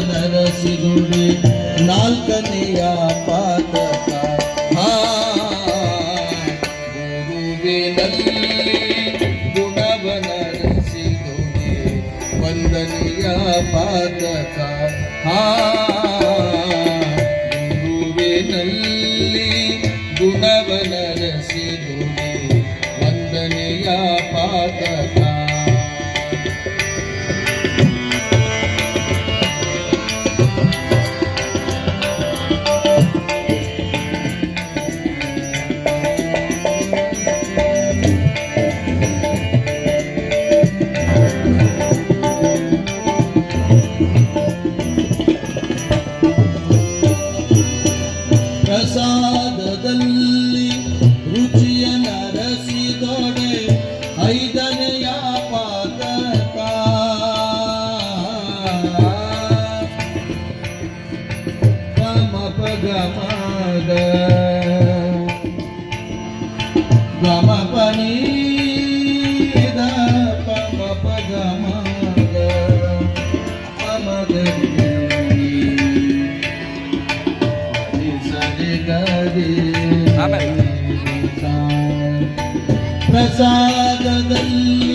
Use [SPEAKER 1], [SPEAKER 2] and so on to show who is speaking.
[SPEAKER 1] ಸೂತಕ ನಾಲ್ಕನೆಯ ಪಾದಕ ಆ ಗುರುವಿನಲ್ಲಿ ಗುಣವನರಸಿ ನುಡಿ ವಂದನೆಯ ಪಾತಕ. ಆ ಗುರುವಿನಲ್ಲಿ ಗುಣವನರಸಿ ನುಡಿ ವಂದನೆಯ ಪಾದಕ ಪ್ರಸಾದದಲ್ಲಿ ರುಚಿಯ ನರಸಿದೊಡೆ ಐದನೆಯ ಪಾತಕ ಗಮ ಪಗಮದ ಪ್ರಸಾದದಲ್ಲಿ